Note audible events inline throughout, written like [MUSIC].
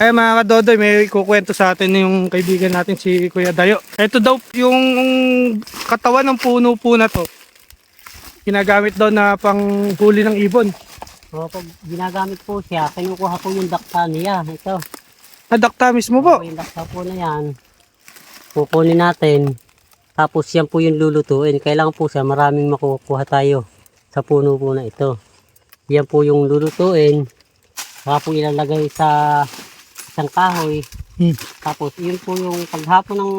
Ay mga kadodoy, may kukwento sa atin yung kaibigan natin si Kuya Dayo. Ito daw yung katawan ng puno po na to. Ginagamit daw na panghuli ng ibon. Opo, ginagamit po siya. Kinukuha po yung dakta niya. Ito. Nadakta mismo po. Opo, yung dakta po na yan. Kukunin natin. Tapos yan po yung lulutuin. Kailangan po siya maraming makukuha tayo sa puno po na ito. Yan po yung lulutuin. Saka po ilalagay sa isang kahoy. Hmm. Tapos yun po yung paghapon ng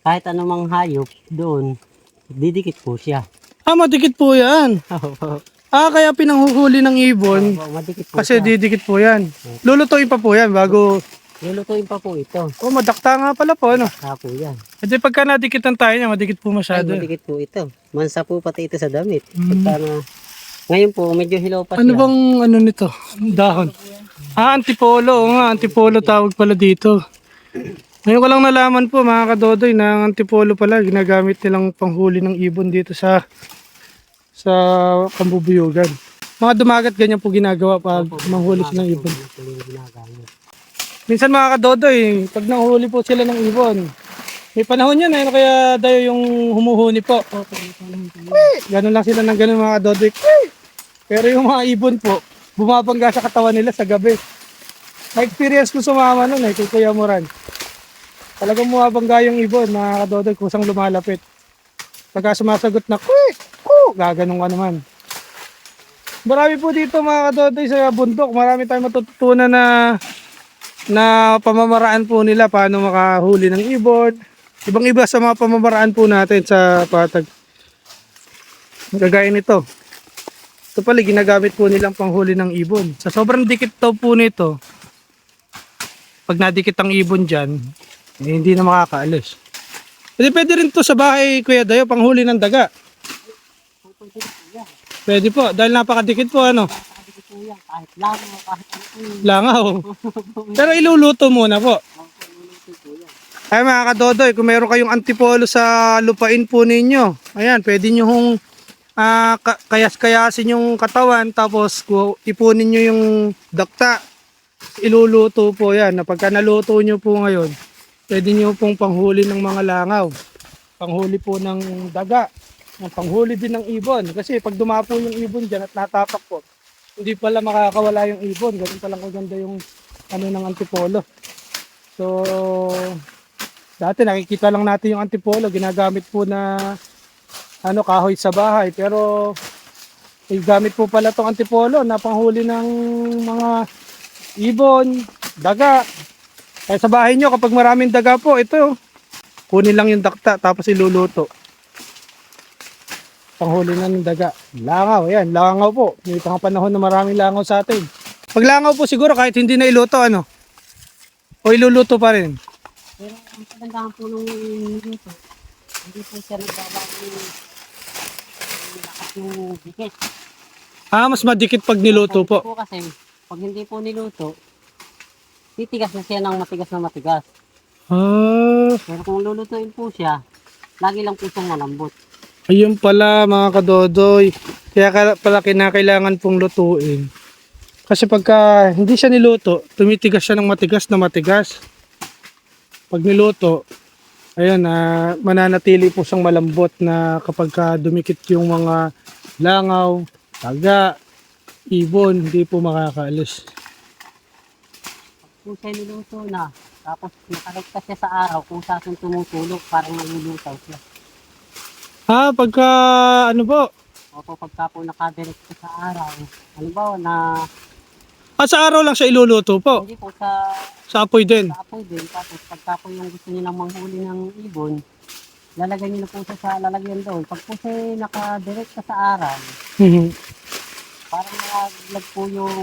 kahit anumang hayop doon, didikit po siya. Ah, madikit po yan. [LAUGHS] Opo, Ah, kaya pinanghuhuli ng ibon. madikit po Kasi siya. didikit po yan. Lulutuin pa po yan bago... Lulutuin pa po ito. Oh, madakta nga pala po, ano? Saka po yan. Kasi pagka nadikitan tayo niya, madikit po Ay, masyado. madikit po ito. Mansa po pati ito sa damit. Mm. Pagka na, ngayon po, medyo hilaw pa Ano siya. bang ano nito? Dahon. Ah, antipolo. Oo nga, antipolo tawag pala dito. Ngayon ko lang nalaman po mga kadodoy na ang antipolo pala ginagamit nilang panghuli ng ibon dito sa sa Kambubuyugan. Mga dumagat ganyan po ginagawa pag manghuli ng ibon. Minsan mga kadodoy, pag nanghuli po sila ng ibon, may panahon yan eh, kaya dayo yung humuhuni po. Ganun lang sila ng ganun mga kadodoy. Pero yung mga ibon po, bumabangga sa katawan nila sa gabi. Na-experience ko sumama nun eh, kay Kuya Moran. Talagang bumabangga yung ibon, mga kusang lumalapit. Pagka sumasagot na, quick, ku, gaganong ka naman. Marami po dito mga kadodoy sa bundok. Marami tayong matututunan na na pamamaraan po nila paano makahuli ng ibon. Ibang iba sa mga pamamaraan po natin sa patag. Gagaya nito. Ito pala ginagamit po nilang panghuli ng ibon. Sa sobrang dikit daw po nito, pag nadikit ang ibon dyan, eh, hindi na makakaalis. Pwede, pwede rin to sa bahay, Kuya Dayo, panghuli ng daga. Pwede po, dahil napakadikit po, ano. Kahit lang, kahit ano langaw. Pero iluluto muna po. Ay mga kadodoy, kung meron kayong antipolo sa lupain po ninyo, ayan, pwede nyo hong ah, ka- kayas-kayasin yung katawan, tapos ipunin nyo yung dakta. Iluluto po yan. Pagka naluto nyo po ngayon, pwede nyo pong panghuli ng mga langaw. Panghuli po ng daga. ng Panghuli din ng ibon. Kasi pag dumapo yung ibon dyan at natapak po, hindi pala makakawala yung ibon. Ganun palang kaganda yung ano ng antipolo. So, Dati nakikita lang natin yung antipolo, ginagamit po na ano kahoy sa bahay. Pero eh, gamit po pala tong antipolo na panghuli ng mga ibon, daga. Kaya sa bahay nyo, kapag maraming daga po, ito, kunin lang yung dakta tapos iluluto. Panghuli na ng daga. Langaw, yan, langaw po. May mga panahon na maraming langaw sa atin. Pag langaw po siguro kahit hindi na iluto, ano? O iluluto pa rin. Pero ang kagandahan po nung dito, hindi po siya nagbabago yung dikit. Ah, mas madikit pag niluto po. po kasi, pag hindi po niluto, titigas na siya ng matigas na matigas. Ah, Pero kung lulutuin po siya, lagi lang po siyang malambot. ayun pala mga kadodoy. Kaya ka- pala kinakailangan pong lutuin. Kasi pagka hindi siya niluto, tumitigas siya ng matigas na matigas. Pag niluto, ayun, ah, mananatili po siyang malambot na kapag ka dumikit yung mga langaw, taga, ibon, hindi po makakaalis. Kung siya niluto na, tapos nakaligtas siya sa araw, kung saan tumutulog, parang nalulutaw siya. Ah, pagka ano po, Opo, pagka po nakadirect siya sa araw, ano ba, na ah, sa araw lang siya iluluto po. hindi po sa Sa apoy din. sa apoy din, tapos pagka po yung gusto niyo lang manghuli ng ibon, lalagay niyo na po siya sa lalagyan doon. Pag po siya nakadirect sa araw, Mhm. parang nalaglag po yung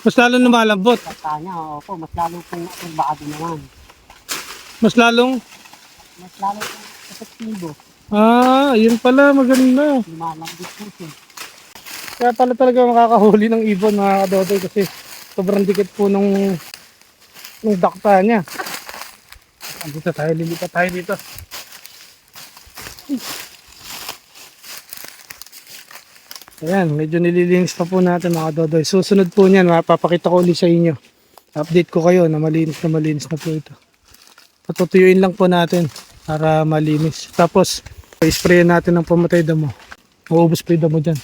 Mas lalo lumalambot. kata niya. Opo, mas lalo pong aturbado naman. Mas lalong, Mas lalo pong epektibo. ah, yun pala, maganda. Lumalambot po siya. Kaya pala talaga makakahuli ng ibon mga kadotoy kasi sobrang dikit po nung, nung dakta niya. Dito tayo, lilipat tayo dito. Ayan, medyo nililinis pa po natin mga dodoy. Susunod po niyan, mapapakita ko ulit sa inyo update ko kayo na malinis na malinis na po ito. Patutuyuin lang po natin para malinis. Tapos, spray natin ng pamatay damo. Maubos pa yung damo dyan.